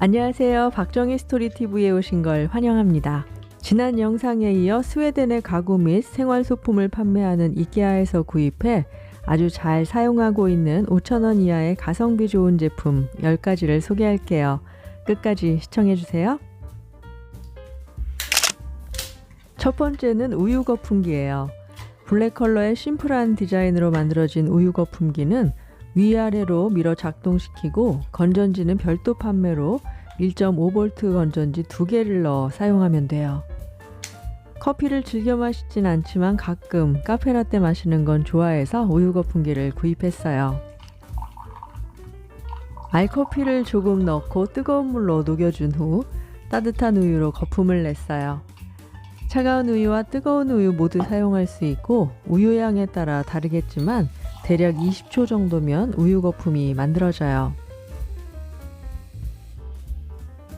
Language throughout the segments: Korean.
안녕하세요. 박정희 스토리TV에 오신 걸 환영합니다. 지난 영상에 이어 스웨덴의 가구 및 생활 소품을 판매하는 이케아에서 구입해 아주 잘 사용하고 있는 5,000원 이하의 가성비 좋은 제품 10가지를 소개할게요. 끝까지 시청해주세요. 첫 번째는 우유 거품기예요. 블랙 컬러의 심플한 디자인으로 만들어진 우유 거품기는 위아래로 밀어 작동시키고 건전지는 별도 판매로 1.5V 건전지 두 개를 넣어 사용하면 돼요. 커피를 즐겨 마시진 않지만 가끔 카페라떼 마시는 건 좋아해서 우유 거품기를 구입했어요. 알커피를 조금 넣고 뜨거운 물로 녹여준 후 따뜻한 우유로 거품을 냈어요. 차가운 우유와 뜨거운 우유 모두 사용할 수 있고 우유 양에 따라 다르겠지만 대략 20초 정도면 우유 거품이 만들어져요.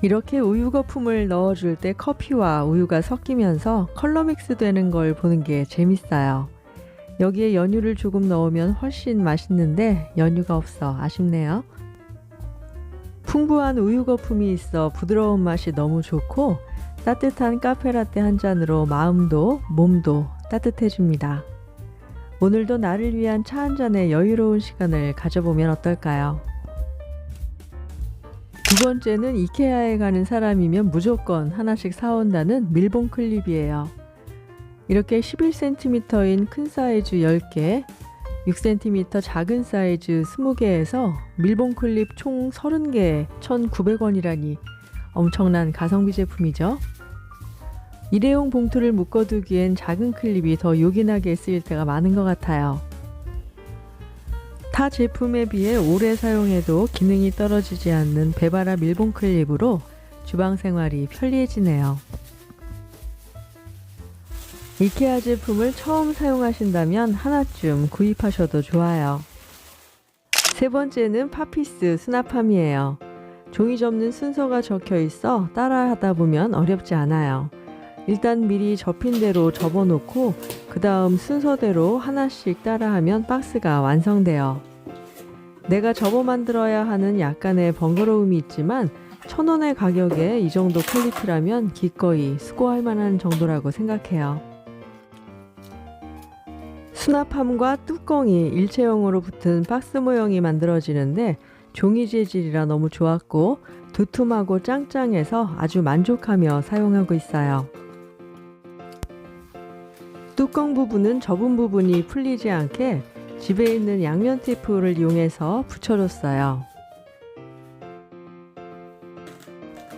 이렇게 우유 거품을 넣어줄 때 커피와 우유가 섞이면서 컬러 믹스 되는 걸 보는 게 재밌어요. 여기에 연유를 조금 넣으면 훨씬 맛있는데 연유가 없어 아쉽네요. 풍부한 우유 거품이 있어 부드러운 맛이 너무 좋고 따뜻한 카페라떼 한 잔으로 마음도 몸도 따뜻해집니다. 오늘도 나를 위한 차 한 잔의 여유로운 시간을 가져보면 어떨까요? 두 번째는 이케아에 가는 사람이면 무조건 하나씩 사온다는 밀봉 클립이에요. 이렇게 11cm인 큰 사이즈 10개, 6cm 작은 사이즈 20개에서 밀봉 클립 총 30개 1,900원이라니 엄청난 가성비 제품이죠. 일회용 봉투를 묶어두기엔 작은 클립이 더 요긴하게 쓰일 때가 많은 것 같아요. 타 제품에 비해 오래 사용해도 기능이 떨어지지 않는 베바라 밀봉 클립으로 주방 생활이 편리해지네요. 이케아 제품을 처음 사용하신다면 하나쯤 구입하셔도 좋아요. 세 번째는 파피스 수납함이에요. 종이 접는 순서가 적혀 있어 따라 하다 보면 어렵지 않아요. 일단 미리 접힌 대로 접어 놓고 그 다음 순서대로 하나씩 따라하면 박스가 완성돼요. 내가 접어 만들어야 하는 약간의 번거로움이 있지만 천 원의 가격에 이 정도 퀄리티라면 기꺼이 수고할 만한 정도라고 생각해요. 수납함과 뚜껑이 일체형으로 붙은 박스 모형이 만들어지는데 종이 재질이라 너무 좋았고 두툼하고 짱짱해서 아주 만족하며 사용하고 있어요. 뚜껑 부분은 접은 부분이 풀리지 않게 집에 있는 양면 테이프를 이용해서 붙여줬어요.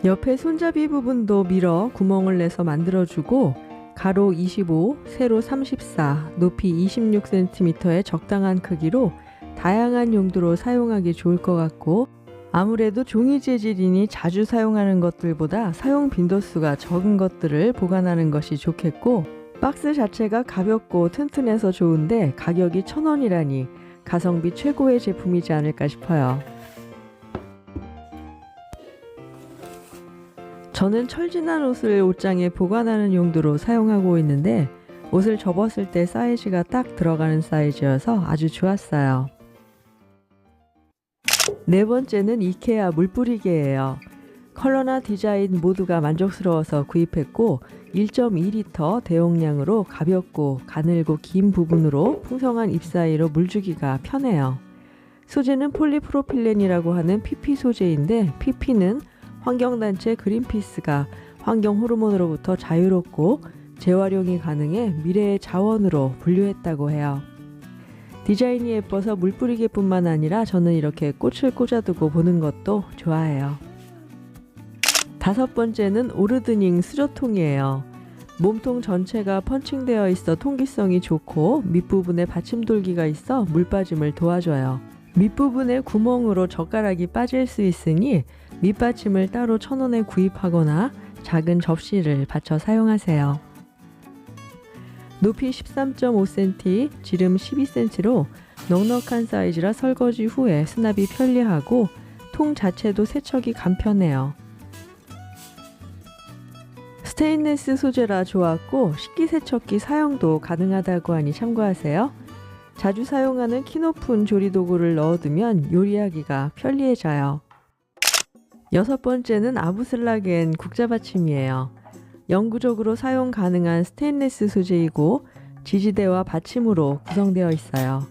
옆에 손잡이 부분도 밀어 구멍을 내서 만들어주고 가로 25, 세로 34, 높이 26cm의 적당한 크기로 다양한 용도로 사용하기 좋을 것 같고 아무래도 종이 재질이니 자주 사용하는 것들보다 사용 빈도수가 적은 것들을 보관하는 것이 좋겠고 박스 자체가 가볍고 튼튼해서 좋은데 가격이 천 원이라니 가성비 최고의 제품이지 않을까 싶어요. 저는 철진한 옷을 옷장에 보관하는 용도로 사용하고 있는데 옷을 접었을 때 사이즈가 딱 들어가는 사이즈여서 아주 좋았어요. 네 번째는 이케아 물뿌리개예요. 컬러나 디자인 모두가 만족스러워서 구입했고 1.2리터 대용량으로 가볍고 가늘고 긴 부분으로 풍성한 잎 사이로 물주기가 편해요. 소재는 폴리프로필렌이라고 하는 PP 소재인데 PP는 환경단체 그린피스가 환경 호르몬으로부터 자유롭고 재활용이 가능해 미래의 자원으로 분류했다고 해요. 디자인이 예뻐서 물 뿌리개뿐만 아니라 저는 이렇게 꽃을 꽂아두고 보는 것도 좋아해요. 다섯 번째는 오르드닝 수저통이에요. 몸통 전체가 펀칭되어 있어 통기성이 좋고 밑부분에 받침돌기가 있어 물 빠짐을 도와줘요. 밑부분에 구멍으로 젓가락이 빠질 수 있으니 밑받침을 따로 천 원에 구입하거나 작은 접시를 받쳐 사용하세요. 높이 13.5cm, 지름 12cm로 넉넉한 사이즈라 설거지 후에 수납이 편리하고 통 자체도 세척이 간편해요. 스테인레스 소재라 좋았고 식기세척기 사용도 가능하다고 하니 참고하세요. 자주 사용하는 키 높은 조리도구를 넣어두면 요리하기가 편리해져요. 여섯 번째는 아부슬라겐 국자받침이에요. 영구적으로 사용 가능한 스테인리스 소재이고 지지대와 받침으로 구성되어 있어요.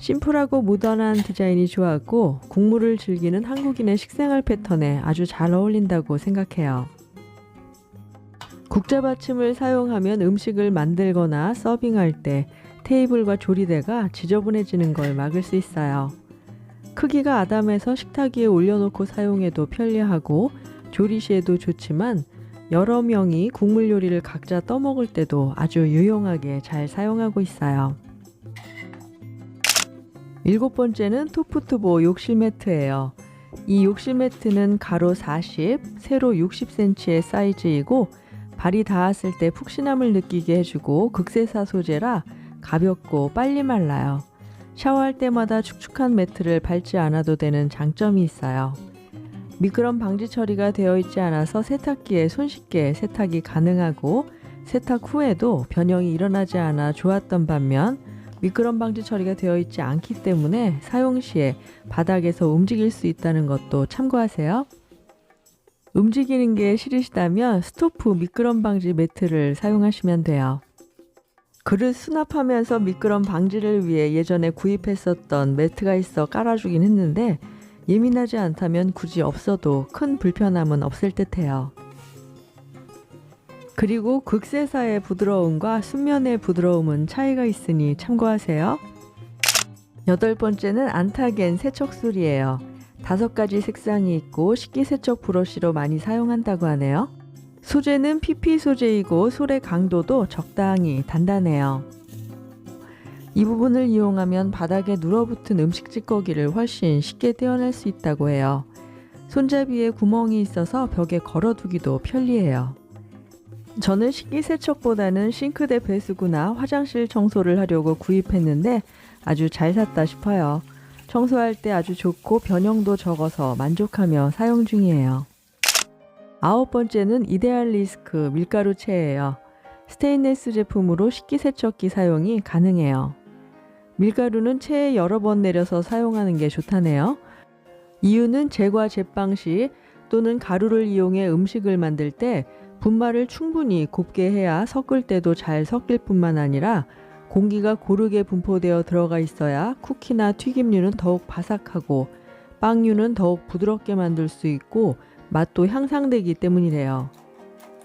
심플하고 모던한 디자인이 좋았고 국물을 즐기는 한국인의 식생활 패턴에 아주 잘 어울린다고 생각해요. 국자 받침을 사용하면 음식을 만들거나 서빙할 때 테이블과 조리대가 지저분해지는 걸 막을 수 있어요. 크기가 아담해서 식탁 위에 올려놓고 사용해도 편리하고 조리 시에도 좋지만 여러 명이 국물 요리를 각자 떠먹을 때도 아주 유용하게 잘 사용하고 있어요. 일곱 번째는 토프투보 욕실 매트예요. 이 욕실 매트는 가로 40, 세로 60cm의 사이즈이고 발이 닿았을 때 푹신함을 느끼게 해주고 극세사 소재라 가볍고 빨리 말라요. 샤워할 때마다 축축한 매트를 밟지 않아도 되는 장점이 있어요. 미끄럼 방지 처리가 되어 있지 않아서 세탁기에 손쉽게 세탁이 가능하고 세탁 후에도 변형이 일어나지 않아 좋았던 반면 미끄럼 방지 처리가 되어 있지 않기 때문에 사용 시에 바닥에서 움직일 수 있다는 것도 참고하세요. 움직이는 게 싫으시다면 스토프 미끄럼 방지 매트를 사용하시면 돼요. 그릇 수납하면서 미끄럼 방지를 위해 예전에 구입했었던 매트가 있어 깔아주긴 했는데 예민하지 않다면 굳이 없어도 큰 불편함은 없을 듯해요. 그리고 극세사의 부드러움과 순면의 부드러움은 차이가 있으니 참고하세요. 여덟 번째는 안타겐 세척술이에요. 다섯 가지 색상이 있고 식기세척 브러쉬로 많이 사용한다고 하네요. 소재는 PP 소재이고 솔의 강도도 적당히 단단해요. 이 부분을 이용하면 바닥에 눌어붙은 음식 찌꺼기를 훨씬 쉽게 떼어낼 수 있다고 해요. 손잡이에 구멍이 있어서 벽에 걸어두기도 편리해요. 저는 식기세척보다는 싱크대 배수구나 화장실 청소를 하려고 구입했는데 아주 잘 샀다 싶어요. 청소할 때 아주 좋고 변형도 적어서 만족하며 사용 중이에요. 아홉 번째는 이데알리스크 밀가루 체예요. 스테인레스 제품으로 식기세척기 사용이 가능해요. 밀가루는 체에 여러 번 내려서 사용하는 게 좋다네요. 이유는 제과 제빵 시 또는 가루를 이용해 음식을 만들 때 분말을 충분히 곱게 해야 섞을 때도 잘 섞일 뿐만 아니라 공기가 고르게 분포되어 들어가 있어야 쿠키나 튀김류는 더욱 바삭하고 빵류는 더욱 부드럽게 만들 수 있고 맛도 향상되기 때문이래요.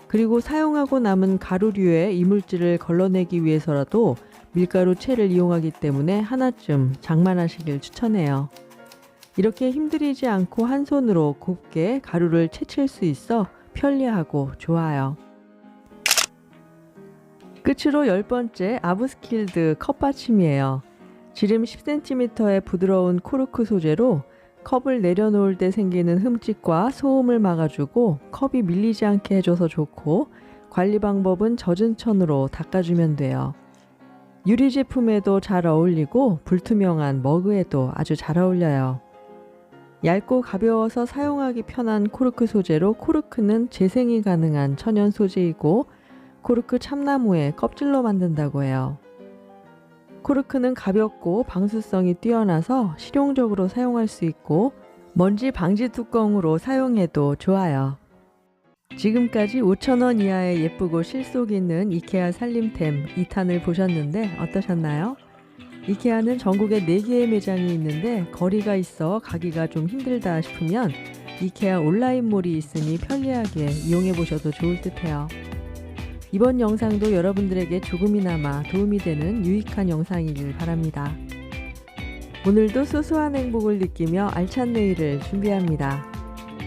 그리고 사용하고 남은 가루류의 이물질을 걸러내기 위해서라도 밀가루 채를 이용하기 때문에 하나쯤 장만하시길 추천해요. 이렇게 힘들이지 않고 한 손으로 곱게 가루를 채칠 수 있어 편리하고 좋아요. 끝으로 열 번째 아브스킬드 컵받침이에요. 지름 10cm의 부드러운 코르크 소재로 컵을 내려놓을 때 생기는 흠집과 소음을 막아주고 컵이 밀리지 않게 해줘서 좋고 관리 방법은 젖은 천으로 닦아주면 돼요. 유리 제품에도 잘 어울리고 불투명한 머그에도 아주 잘 어울려요. 얇고 가벼워서 사용하기 편한 코르크 소재로 코르크는 재생이 가능한 천연 소재이고 코르크 참나무의 껍질로 만든다고 해요. 코르크는 가볍고 방수성이 뛰어나서 실용적으로 사용할 수 있고 먼지 방지 뚜껑으로 사용해도 좋아요. 지금까지 5,000원 이하의 예쁘고 실속 있는 이케아 살림템 2탄을 보셨는데 어떠셨나요? 이케아는 전국에 4개의 매장이 있는데 거리가 있어 가기가 좀 힘들다 싶으면 이케아 온라인몰이 있으니 편리하게 이용해 보셔도 좋을 듯해요. 이번 영상도 여러분들에게 조금이나마 도움이 되는 유익한 영상이길 바랍니다. 오늘도 소소한 행복을 느끼며 알찬 내일을 준비합니다.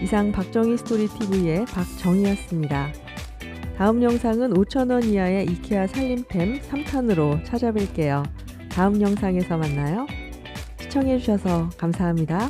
이상 박정희 스토리TV의 박정희였습니다. 다음 영상은 5,000원 이하의 이케아 살림템 3탄으로 찾아뵐게요. 다음 영상에서 만나요. 시청해주셔서 감사합니다.